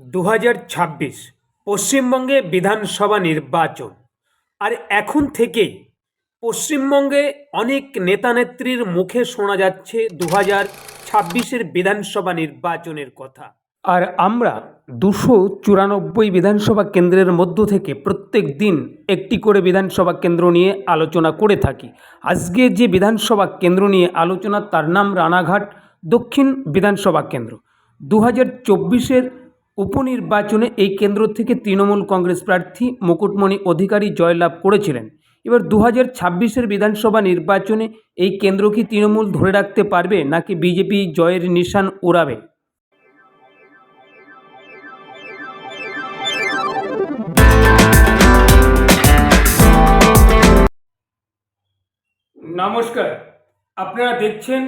দু হাজার ছাব্বিশ পশ্চিমবঙ্গে বিধানসভা নির্বাচন। আর এখন থেকেই পশ্চিমবঙ্গে অনেক নেতানেত্রীর মুখে শোনা যাচ্ছে দু হাজার ছাব্বিশের বিধানসভা নির্বাচনের কথা। আর আমরা দুশো চুরানব্বই বিধানসভা কেন্দ্রের মধ্য থেকে প্রত্যেক দিন একটি করে বিধানসভা কেন্দ্র নিয়ে আলোচনা করে থাকি। আজকে যে বিধানসভা কেন্দ্র নিয়ে আলোচনা, তার নাম রানাঘাট দক্ষিণ বিধানসভা কেন্দ্র। দু হাজার চব্বিশের উপনির্বাচনে এই কেন্দ্র থেকে তৃণমূল কংগ্রেস প্রার্থী মুকুটমণি অধিকারী জয়লাভ করেছিলেন। এবার দু হাজার ছাব্বিশের বিধানসভা নির্বাচনে এই কেন্দ্র কি তৃণমূল ধরে রাখতে পারবে নাকি বিজেপি জয়ের নিশান উড়াবে? নমস্কার, আপনারা দেখছেন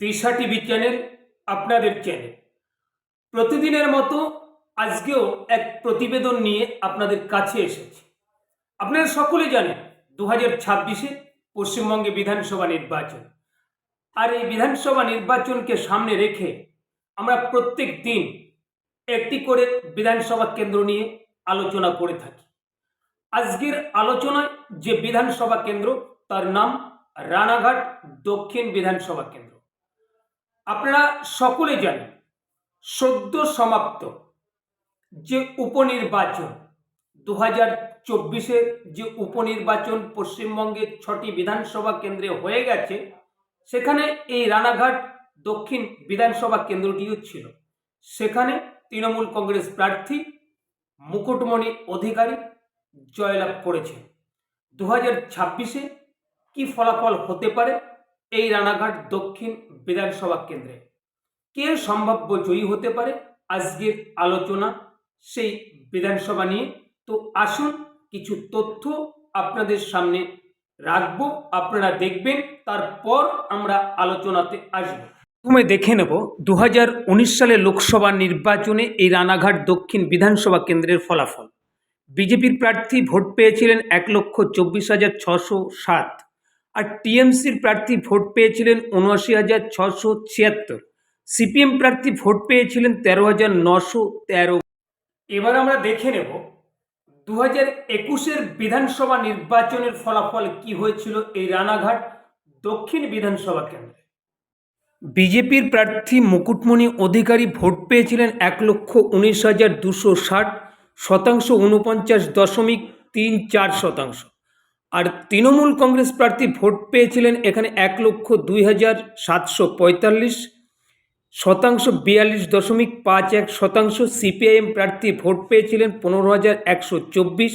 দিশা টিভি চ্যানেল, আপনাদের চ্যানেল। প্রতিদিনের মতো আজকেও এক প্রতিবেদন নিয়ে আপনাদের কাছে এসেছি। আপনারা সকলে জানেন দু হাজার ছাব্বিশে পশ্চিমবঙ্গে বিধানসভা নির্বাচন। আর এই বিধানসভা নির্বাচনকে সামনে রেখে আমরা প্রত্যেক দিন একটি করে বিধানসভা কেন্দ্র নিয়ে আলোচনা করে থাকি। আজকের আলোচনায় যে বিধানসভা কেন্দ্র, তার নাম রানাঘাট দক্ষিণ বিধানসভা কেন্দ্র। আপনারা সকলে জানেন সদ্য সমাপ্ত যে উপনির্বাচন দু হাজার চব্বিশের যে উপনির্বাচন পশ্চিমবঙ্গের ছটি বিধানসভা কেন্দ্রে হয়ে গেছে, সেখানে এই রানাঘাট দক্ষিণ বিধানসভা কেন্দ্রটিও ছিল। সেখানে তৃণমূল কংগ্রেস প্রার্থী, মুকুটমণি অধিকারী জয়লাভ করেছে দু হাজার ছাব্বিশে কী ফলাফল হতে পারে এই রানাঘাট দক্ষিণ বিধানসভা কেন্দ্রে? কে সম্ভাব্য জয়ী হতে পারে? আজকের আলোচনা সেই বিধানসভা নিয়ে। তো আসুন কিছু তথ্য আপনাদের সামনে রাখব। আপনারা দেখবেন, তারপর আমরা আলোচনাতে আসব। প্রথমে দেখে নেব দু হাজার উনিশ সালে লোকসভা নির্বাচনে এই রানাঘাট দক্ষিণ বিধানসভা কেন্দ্রের ফলাফল। বিজেপির প্রার্থী ভোট পেয়েছিলেন এক লক্ষ চব্বিশ হাজার ছশো সাত আর টিএমসির প্রার্থী ভোট পেয়েছিলেন উনআশি হাজার ছশো ছিয়াত্তর। সিপিএম প্রার্থী ভোট পেয়েছিলেন তেরো হাজার নশো তেরো। এবার আমরা দেখে নেব দু হাজার একুশের বিধানসভা নির্বাচনের ফলাফল কি হয়েছিল এই রানাঘাট দক্ষিণ বিধানসভা কেন্দ্রে? বিজেপির প্রার্থী মুকুটমণি অধিকারী ভোট পেয়েছিলেন এক লক্ষ উনিশ হাজার দুশো ষাট শতাংশ উনপঞ্চাশ দশমিক তিন চার শতাংশ। আর তৃণমূল কংগ্রেস প্রার্থী ভোট পেয়েছিলেন এখানে এক লক্ষ দুই হাজার সাতশো পঁয়তাল্লিশ শতাংশ বিয়াল্লিশ দশমিক পাঁচ এক শতাংশ সিপিআইএম প্রার্থী ভোট পেয়েছিলেন পনেরো হাজার একশো চব্বিশ,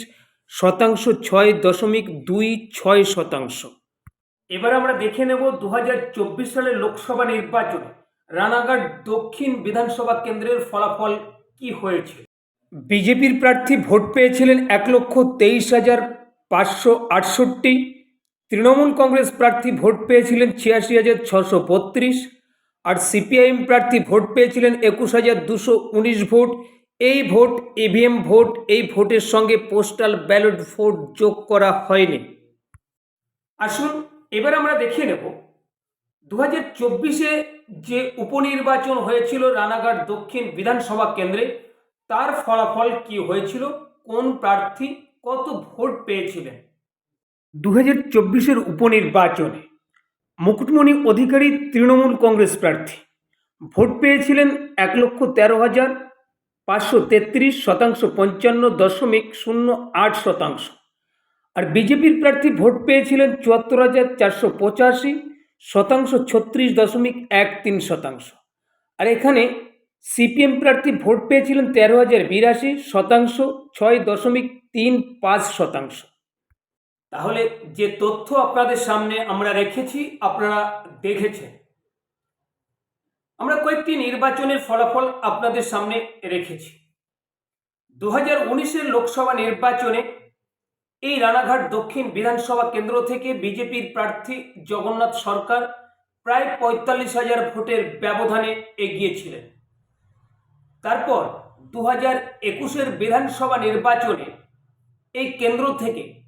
শতাংশ ছয় দশমিক দুই ছয় শতাংশ। এবার আমরা দেখে নেব দু হাজার চব্বিশ সালের লোকসভা নির্বাচনে রানাঘাট দক্ষিণ বিধানসভা কেন্দ্রের ফলাফল কি হয়েছে? বিজেপির প্রার্থী ভোট পেয়েছিলেন এক লক্ষ তেইশ হাজার পাঁচশো আটষট্টি, তৃণমূল কংগ্রেস প্রার্থী ভোট পেয়েছিলেন ছিয়াশি হাজার ছশো বত্রিশ আর সিপিআইএম প্রার্থী ভোট পেয়েছিলেন একুশ হাজার দুশো উনিশ ভোট। এই ভোট ইভিএম ভোট, এই ভোটের সঙ্গে পোস্টাল ব্যালট ভোট যোগ করা হয়নি। আসুন, এবার আমরা দেখিয়ে নেব। দু হাজার চব্বিশে যে উপনির্বাচন হয়েছিল রানাঘাট দক্ষিণ বিধানসভা কেন্দ্রে, তার ফলাফল কি হয়েছিল? কোন প্রার্থী কত ভোট পেয়েছিলেন? দু হাজার চব্বিশের উপনির্বাচনে মুকুটমণি অধিকারী তৃণমূল কংগ্রেস প্রার্থী। ভোট পেয়েছিলেন এক লক্ষ তেরো হাজার পাঁচশো তেত্রিশ শতাংশ পঞ্চান্ন দশমিক শূন্য আট শতাংশ। আর বিজেপির প্রার্থী ভোট পেয়েছিলেন চুয়াত্তর হাজার চারশো পঁচাশি শতাংশ ছত্রিশ দশমিক এক তিন শতাংশ। আর এখানে সিপিএম প্রার্থী ভোট পেয়েছিলেন তেরো হাজার বিরাশি শতাংশ ছয় দশমিক তিন পাঁচ শতাংশ। তাহলে যে তথ্য আপনাদের সামনে আমরা রেখেছি, আপনারা দেখেছেন। আমরা কয়েকটি নির্বাচনের ফলাফল আপনাদের সামনে রেখেছি। দু হাজার উনিশের লোকসভা নির্বাচনে এই রানাঘাট দক্ষিণ বিধানসভা কেন্দ্র থেকে বিজেপির প্রার্থী জগন্নাথ সরকার প্রায় পঁয়তাল্লিশ হাজার ভোটের ব্যবধানে এগিয়েছিলেন। তারপর দু হাজার একুশের বিধানসভা নির্বাচনে এই কেন্দ্র থেকে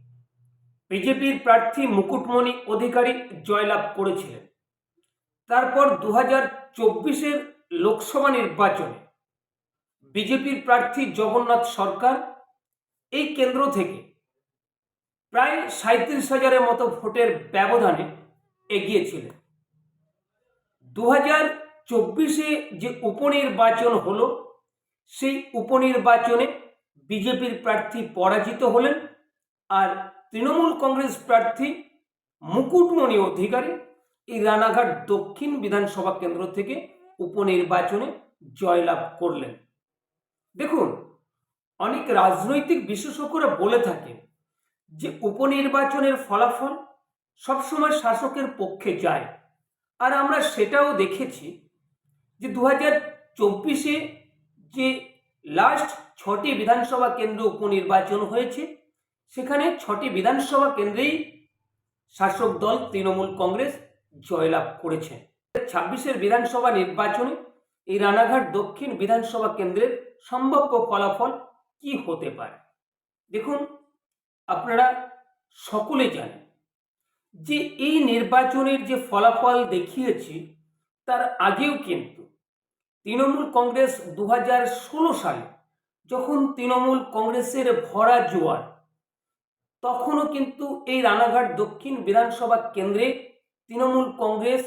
বিজেপির প্রার্থী মুকুটমণি অধিকারী জয়লাভ করেছিলেন। তারপর দু হাজার চব্বিশের লোকসভা নির্বাচনে বিজেপির প্রার্থী জগন্নাথ সরকার এই কেন্দ্র থেকে প্রায় সাঁত্রিশ হাজারের মতো ভোটের ব্যবধানে এগিয়েছিলেন। দু হাজার চব্বিশে যে উপনির্বাচন হলো, সেই উপনির্বাচনে বিজেপির প্রার্থী পরাজিত হলেন আর তৃণমূল কংগ্রেস প্রার্থী মুকুটমণি অধিকারী এই রানাঘাট দক্ষিণ বিধানসভা কেন্দ্র থেকে উপনির্বাচনে জয়লাভ করলেন। দেখুন, অনেক রাজনৈতিক বিশেষজ্ঞরা বলে থাকেন যে উপনির্বাচনের ফলাফল সবসময় শাসকের পক্ষে যায়। আর আমরা সেটাও দেখেছি যে দু হাজার চব্বিশে যে লাস্ট ছটি বিধানসভা কেন্দ্র উপনির্বাচন হয়েছে সেখানে ছটি বিধানসভা কেন্দ্রেই শাসক দল তৃণমূল কংগ্রেস জয়লাভ করেছে। ছাব্বিশের বিধানসভা নির্বাচনে এই রানাঘাট দক্ষিণ বিধানসভা কেন্দ্রের সম্ভাব্য ফলাফল কি হতে পারে? দেখুন, আপনারা সকলে জানেন যে এই নির্বাচনের যে ফলাফল দেখিয়েছি, তার আগেও কিন্তু তৃণমূল কংগ্রেস দু হাজার ষোলো সালে যখন তৃণমূল কংগ্রেসের ভরা জোয়ার তখনও কিন্তু এই রানাঘাট দক্ষিণ বিধানসভা কেন্দ্রে তৃণমূল কংগ্রেস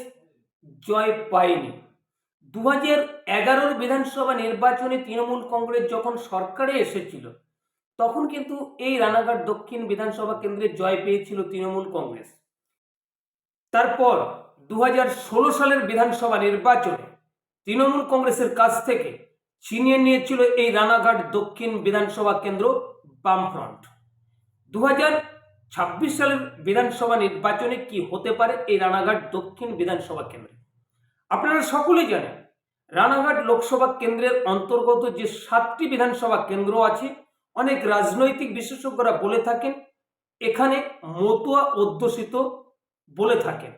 জয় পায়নি। দু হাজার এগারোর বিধানসভা নির্বাচনে তৃণমূল কংগ্রেস যখন সরকারে এসেছিল, তখন কিন্তু এই রানাঘাট দক্ষিণ বিধানসভা কেন্দ্রে জয় পেয়েছিল তৃণমূল কংগ্রেস। তারপর দু সালের বিধানসভা নির্বাচনে তৃণমূল কংগ্রেসের কাছ থেকে ছিনিয়ে নিয়েছিল এই রানাঘাট দক্ষিণ বিধানসভা কেন্দ্র বামফ্রন্ট। দু ছাব্বিশ সালের বিধানসভা নির্বাচনে কি হতে পারে এই রানাঘাট দক্ষিণ বিধানসভা কেন্দ্রে? আপনারা সকলে জানেন, রানাঘাট লোকসভা কেন্দ্রের অন্তর্গত যে সাতটি বিধানসভা কেন্দ্র আছে, অনেক রাজনৈতিক বিশেষজ্ঞরা বলে থাকেন, এখানে মতুয়া অধ্যুষিত বলে থাকেন।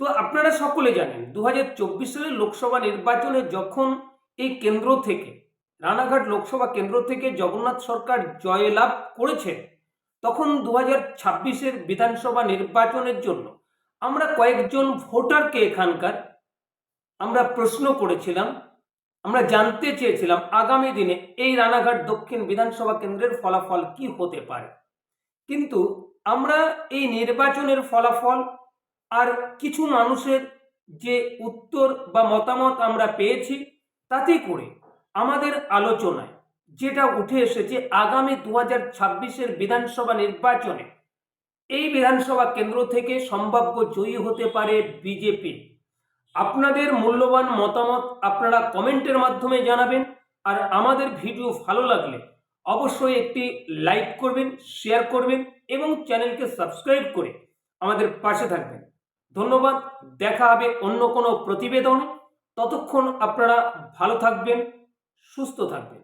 তো আপনারা সকলে জানেন দু হাজার চব্বিশ সালের লোকসভা নির্বাচনে যখন এই কেন্দ্র থেকে, রানাঘাট লোকসভা কেন্দ্র থেকে জগন্নাথ সরকার জয়লাভ করেছে তখন দু হাজার ছাব্বিশের বিধানসভা নির্বাচনের জন্য আমরা কয়েকজন ভোটারকে এখানকার আমরা প্রশ্ন করেছিলাম, আমরা জানতে চেয়েছিলাম আগামী দিনে এই রানাঘাট দক্ষিণ বিধানসভা কেন্দ্রের ফলাফল কি হতে পারে। কিন্তু আমরা এই নির্বাচনের ফলাফল আর কিছু মানুষের যে উত্তর বা মতামত আমরা পেয়েছি তাতে করে আমাদের আলোচনায় যেটা উঠে এসেছে আগামী দু হাজার ছাব্বিশের বিধানসভা নির্বাচনে। এই বিধানসভা কেন্দ্র থেকে সম্ভাব্য জয়ী হতে পারে বিজেপি। আপনাদের মূল্যবান মতামত আপনারা কমেন্টের মাধ্যমে জানাবেন আর আমাদের ভিডিও ভালো লাগলে অবশ্যই একটি লাইক করবেন, শেয়ার করবেন এবং চ্যানেলকে সাবস্ক্রাইব করে আমাদের পাশে থাকবেন। ধন্যবাদ, দেখা হবে অন্য কোনো প্রতিবেদনে। ততক্ষণ আপনারা ভালো থাকবেন, সুস্থ থাকবেন।